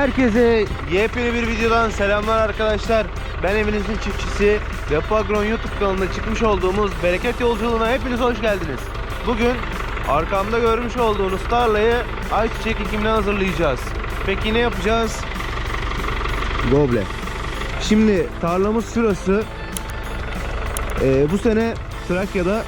Herkese yepyeni bir videodan selamlar arkadaşlar. Ben evinizin çiftçisi Depo Agron YouTube kanalında çıkmış olduğumuz bereket yolculuğuna hepiniz hoş geldiniz. Bugün arkamda görmüş olduğunuz tarlayı ayçiçek ekimine hazırlayacağız. Peki ne yapacağız? Goble. Şimdi tarlamız şurası. Ee, bu sene Trakya'da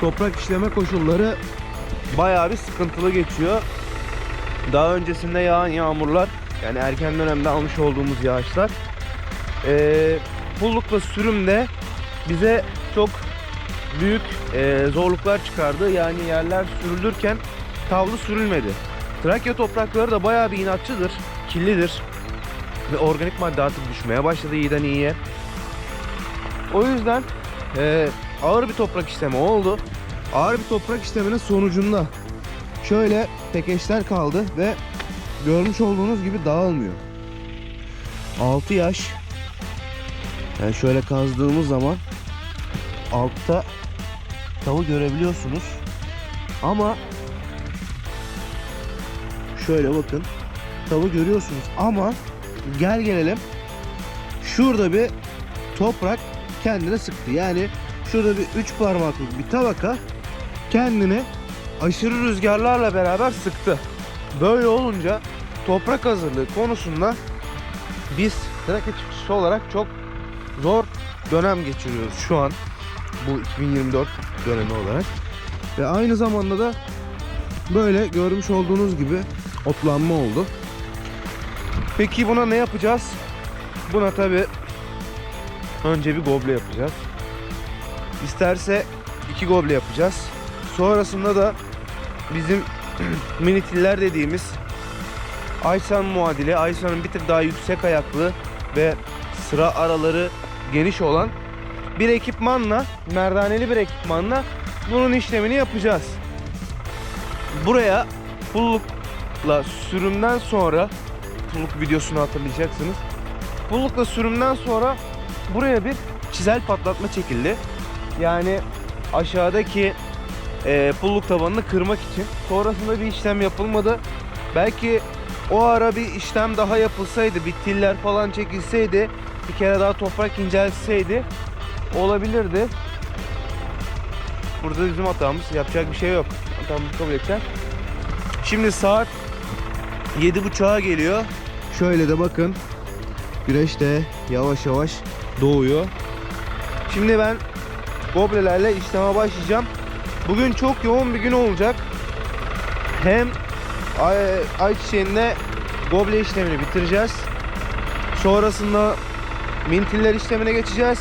toprak işleme koşulları bayağı bir sıkıntılı geçiyor. Daha öncesinde yağan yağmurlar yani erken dönemde almış olduğumuz yağışlar eee pullukla sürümde bize çok büyük eee, zorluklar çıkardı. Yani yerler sürülürken tavlı sürülmedi. Trakya toprakları da bayağı bir inatçıdır, kirlidir ve organik madde artık düşmeye başladı iyiden iyiye. O yüzden eee, ağır bir toprak işlemi oldu. Ağır bir toprak işleminin sonucunda şöyle tekeşler kaldı ve görmüş olduğunuz gibi dağılmıyor. 6 yaş yani şöyle kazdığımız zaman altta tavı görebiliyorsunuz. Ama şöyle bakın tavı görüyorsunuz ama gel gelelim şurada bir toprak kendine sıktı. Yani şurada bir üç parmaklık bir tabaka kendini aşırı rüzgarlarla beraber sıktı. Böyle olunca toprak hazırlığı konusunda biz Trakya çiftçisi olarak çok zor dönem geçiriyoruz şu an. Bu 2024 dönemi olarak. Ve aynı zamanda da böyle görmüş olduğunuz gibi otlanma oldu. Peki buna ne yapacağız? Buna tabi önce bir goble yapacağız. İsterse iki goble yapacağız. Sonrasında da bizim minitiller dediğimiz Aysan muadili, Aysan'ın bir tık daha yüksek ayaklı ve sıra araları geniş olan bir ekipmanla, merdaneli bir ekipmanla bunun işlemini yapacağız. Buraya pullukla sürümden sonra pulluk videosunu hatırlayacaksınız. Pullukla sürümden sonra buraya bir çizel patlatma çekildi. Yani aşağıdaki e, pulluk tabanını kırmak için. Sonrasında bir işlem yapılmadı. Belki o ara bir işlem daha yapılsaydı, bitiller falan çekilseydi, bir kere daha toprak inceltseydi olabilirdi. Burada bizim hatamız. Yapacak bir şey yok. Hatamızı kabul edeceğiz. Şimdi saat 7.30'a geliyor. Şöyle de bakın. Güneş de yavaş yavaş doğuyor. Şimdi ben goblelerle işleme başlayacağım. Bugün çok yoğun bir gün olacak. Hem ay, ayçiçeğinde goble işlemini bitireceğiz. Sonrasında mintiller işlemine geçeceğiz.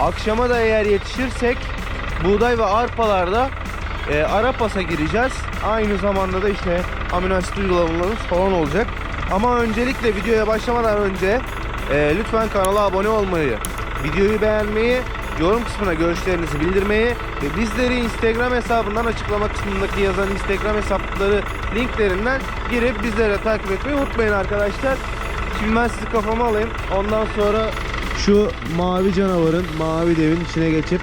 Akşama da eğer yetişirsek buğday ve arpalarda e, ara gireceğiz. Aynı zamanda da işte amino asit falan olacak. Ama öncelikle videoya başlamadan önce e, lütfen kanala abone olmayı, videoyu beğenmeyi, yorum kısmına görüşlerinizi bildirmeyi ve bizleri Instagram hesabından açıklama kısmındaki yazan Instagram hesapları linklerinden girip bizlere takip etmeyi unutmayın arkadaşlar. Şimdi ben sizi kafama alayım. Ondan sonra şu mavi canavarın, mavi devin içine geçip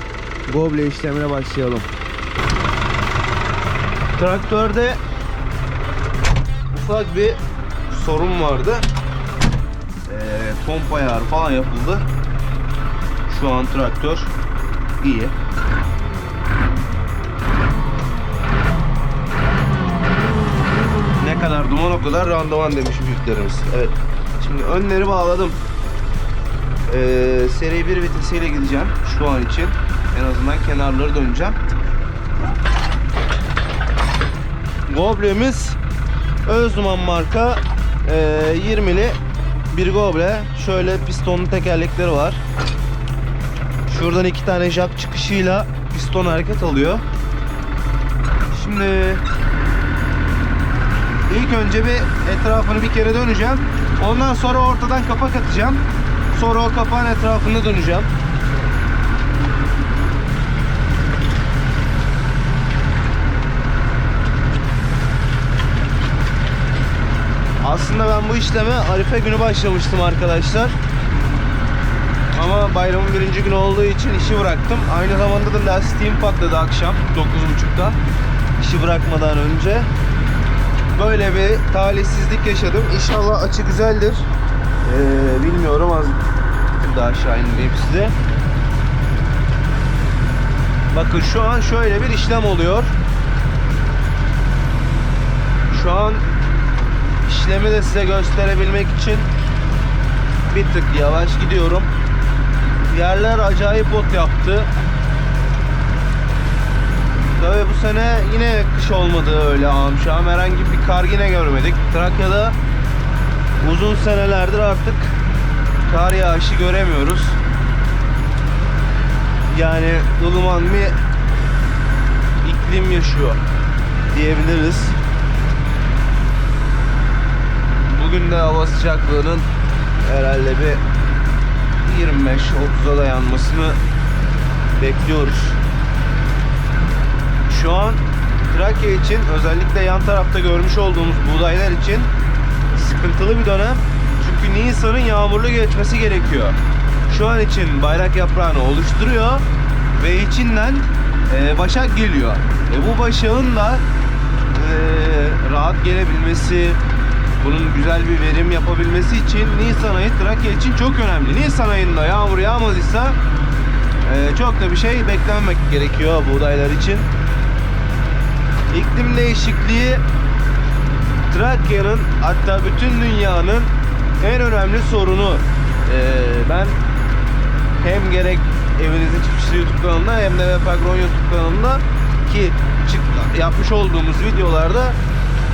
goble işlemine başlayalım. Traktörde ufak bir sorun vardı. Ee, pompa ayarı falan yapıldı. Şu an traktör iyi. Ne kadar duman o kadar randıman demiş büyüklerimiz. Evet. Şimdi önleri bağladım. Ee, seri bir vitesiyle gideceğim şu an için. En azından kenarları döneceğim. Goblemiz Özduman marka e, 20'li bir goble. Şöyle pistonlu tekerlekleri var. Şuradan iki tane jack çıkışıyla piston hareket alıyor. Şimdi ilk önce bir etrafını bir kere döneceğim. Ondan sonra ortadan kapak atacağım. Sonra o kapağın etrafında döneceğim. Aslında ben bu işleme Arife günü başlamıştım arkadaşlar. Ama bayramın birinci günü olduğu için işi bıraktım. Aynı zamanda da lastiğim patladı akşam 9.30'da. İşi bırakmadan önce. böyle bir talihsizlik yaşadım. İnşallah açı güzeldir. Ee, bilmiyorum az daha aşağı indireyim size. Bakın şu an şöyle bir işlem oluyor. Şu an işlemi de size gösterebilmek için bir tık yavaş gidiyorum. Yerler acayip ot yaptı. Tabii bu sene yine kış olmadı öyle amşam. Herhangi bir kar yine görmedik. Trakya'da uzun senelerdir artık kar yağışı göremiyoruz. Yani ılıman bir iklim yaşıyor diyebiliriz. Bugün de hava sıcaklığının herhalde bir 25-30'a dayanmasını bekliyoruz. Şu an Trakya için özellikle yan tarafta görmüş olduğumuz buğdaylar için sıkıntılı bir dönem. Çünkü Nisan'ın yağmurlu geçmesi gerekiyor. Şu an için bayrak yaprağını oluşturuyor ve içinden e, başak geliyor. E, bu başağın da e, rahat gelebilmesi, bunun güzel bir verim yapabilmesi için Nisan ayı Trakya için çok önemli. Nisan ayında yağmur yağmadıysa e, çok da bir şey beklenmek gerekiyor buğdaylar için. İklim değişikliği Trakya'nın hatta bütün dünyanın en önemli sorunu. Ee, ben hem gerek evinizin çiftçisi YouTube kanalında hem de Vefagron YouTube kanalında ki çık- yapmış olduğumuz videolarda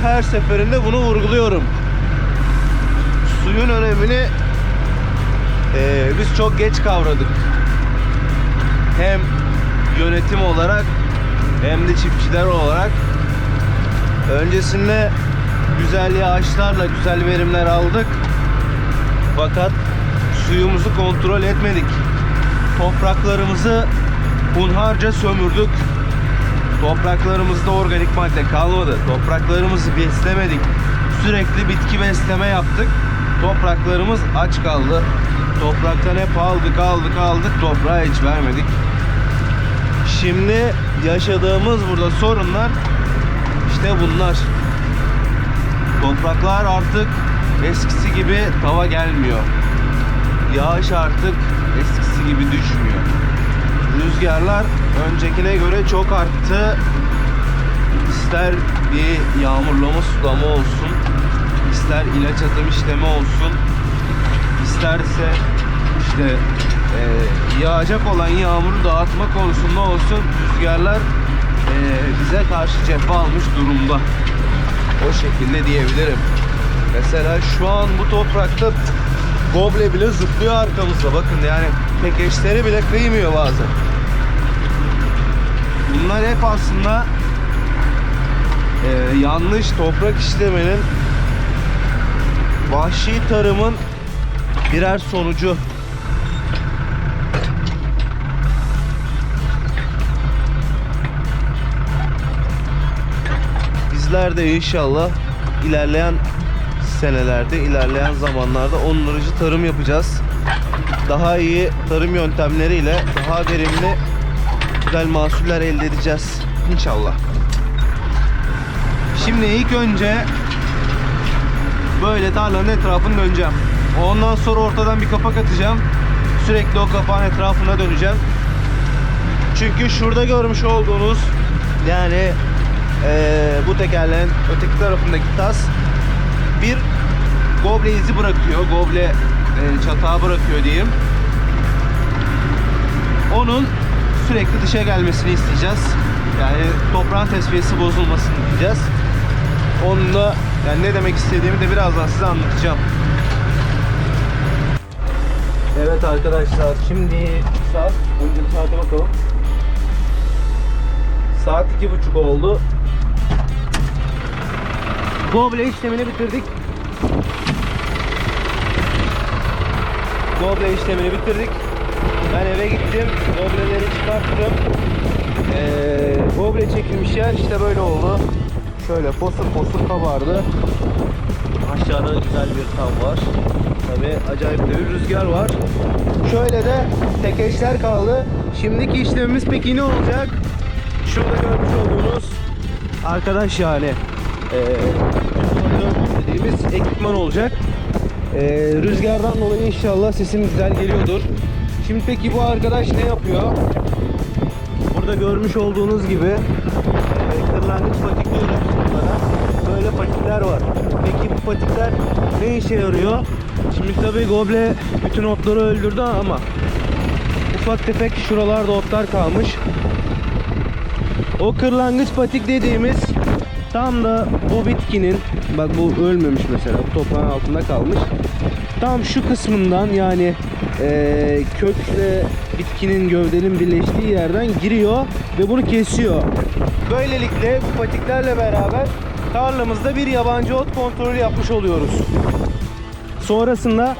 her seferinde bunu vurguluyorum. Suyun önemini ee, biz çok geç kavradık. Hem yönetim olarak hem de çiftçiler olarak öncesinde güzel yağışlarla güzel verimler aldık. Fakat suyumuzu kontrol etmedik. Topraklarımızı hunharca sömürdük. Topraklarımızda organik madde kalmadı. Topraklarımızı beslemedik. Sürekli bitki besleme yaptık. Topraklarımız aç kaldı. Topraktan hep aldık aldık aldık toprağa hiç vermedik. Şimdi yaşadığımız burada sorunlar işte bunlar. Topraklar artık eskisi gibi tava gelmiyor. Yağış artık eskisi gibi düşmüyor. Rüzgarlar öncekine göre çok arttı. İster bir yağmurlama sulama olsun, ister ilaç atım işlemi olsun, isterse işte e, yağacak olan yağmuru dağıtma konusunda olsun rüzgarlar e, bize karşı cephe almış durumda. O şekilde diyebilirim. Mesela şu an bu toprakta goble bile zıplıyor arkamızda. Bakın yani pekeşleri bile kıymıyor bazen. Bunlar hep aslında e, yanlış toprak işlemenin vahşi tarımın birer sonucu. Bizler de inşallah ilerleyen senelerde, ilerleyen zamanlarda onarıcı tarım yapacağız. Daha iyi tarım yöntemleriyle daha verimli güzel mahsuller elde edeceğiz inşallah. Şimdi ilk önce böyle tarlanın etrafını döneceğim. Ondan sonra ortadan bir kapak atacağım. Sürekli o kapağın etrafına döneceğim. Çünkü şurada görmüş olduğunuz yani eee, bu tekerleğin öteki tarafındaki tas bir goble izi bırakıyor. Goble e, çatağı bırakıyor diyeyim. Onun sürekli dışa gelmesini isteyeceğiz. Yani toprağın tesviyesi bozulmasını isteyeceğiz. Onu da yani ne demek istediğimi de birazdan size anlatacağım. Evet arkadaşlar şimdi saat önce saate bakalım. Saat iki buçuk oldu. Goble işlemini bitirdik. Goble işlemini bitirdik. Ben eve gittim. Gobleleri çıkarttım. Ee, goble çekilmiş yer işte böyle oldu. Şöyle fosur fosur kabardı. Aşağıda güzel bir tam var. Tabi acayip de bir rüzgar var. Şöyle de tekeşler kaldı. Şimdiki işlemimiz peki ne olacak? Şurada görmüş olduğunuz arkadaş yani. Ee, dediğimiz ekipman olacak. Ee, rüzgardan dolayı inşallah sesim güzel geliyordur. Şimdi peki bu arkadaş ne yapıyor? Burada görmüş olduğunuz gibi e, kırlangıç patik bunlara. Böyle patikler var. Peki bu patikler ne işe yarıyor? Şimdi tabii goble bütün otları öldürdü ama ufak tefek şuralarda otlar kalmış. O kırlangıç patik dediğimiz tam da bu bitkinin bak bu ölmemiş mesela bu toprağın altında kalmış. Tam şu kısmından yani eee kökle bitkinin gövdenin birleştiği yerden giriyor ve bunu kesiyor. Böylelikle bu patiklerle beraber tarlamızda bir yabancı ot kontrolü yapmış oluyoruz. Sonrasında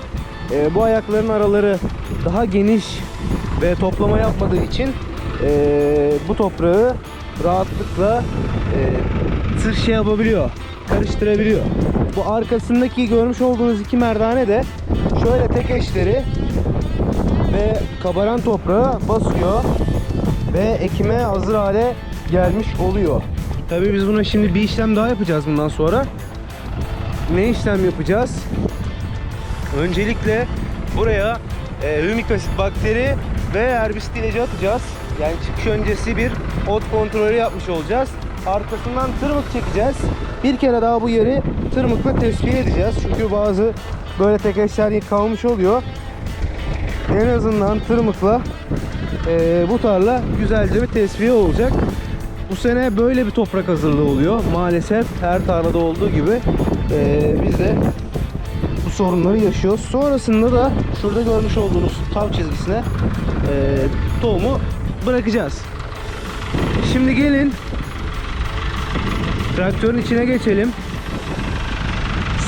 e, bu ayakların araları daha geniş ve toplama yapmadığı için e, bu toprağı rahatlıkla e, tır yapabiliyor, karıştırabiliyor. Bu arkasındaki görmüş olduğunuz iki merdane de şöyle tek eşleri ve kabaran toprağı basıyor ve ekime hazır hale gelmiş oluyor. Tabii biz buna şimdi bir işlem daha yapacağız bundan sonra. Ne işlem yapacağız? Öncelikle buraya e, hümik asit bakteri ve herbisit ilacı atacağız. Yani çıkış öncesi bir ot kontrolü yapmış olacağız. Arkasından tırmık çekeceğiz. Bir kere daha bu yeri tırmıkla tespih edeceğiz. Çünkü bazı böyle tekeşler kalmış oluyor. En azından tırmıkla e, bu tarla güzelce bir tesviye olacak. Bu sene böyle bir toprak hazırlığı oluyor. Maalesef her tarlada olduğu gibi e, biz de bu sorunları yaşıyoruz. Sonrasında da şurada görmüş olduğunuz tav çizgisine e, tohumu bırakacağız. Şimdi gelin traktörün içine geçelim.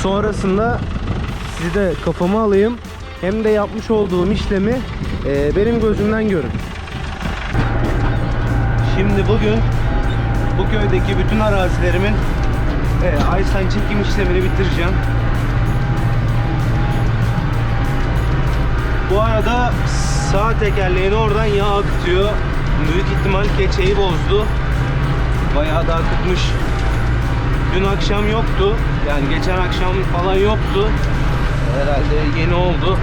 Sonrasında sizi de kafama alayım. Hem de yapmış olduğum işlemi e, benim gözümden görün. Şimdi bugün bu köydeki bütün arazilerimin e, Aysan çekim işlemini bitireceğim. Bu arada sağ tekerleğini oradan yağ akıtıyor. Büyük ihtimal keçeyi bozdu. Bayağı da akıtmış. Dün akşam yoktu. Yani geçen akşam falan yoktu. Herhalde yeni oldu.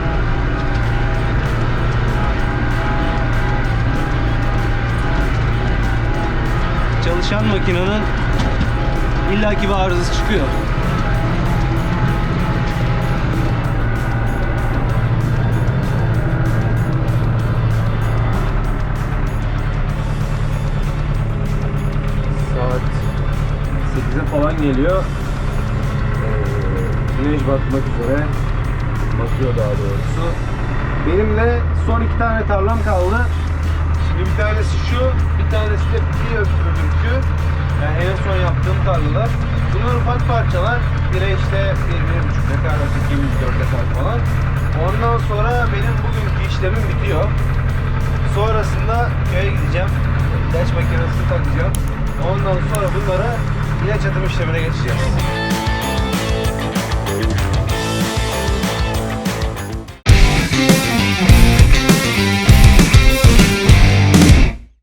Çalışan makinenin illaki bir arızası çıkıyor. 8'e falan geliyor. Ee, güneş batmak üzere. Batıyor daha doğrusu. Benim de son iki tane tarlam kaldı. Şimdi bir tanesi şu, bir tanesi de bir öbürkü. Yani en son yaptığım tarlalar. Bunlar ufak parçalar. Biri işte 1-1,5 dekar, öteki 104 dekar falan. Ondan sonra benim bugünkü işlemim bitiyor. Sonrasında köye gideceğim. İlaç makinesini takacağım. Ondan sonra bunlara ilaç atım işlemine geçeceğiz.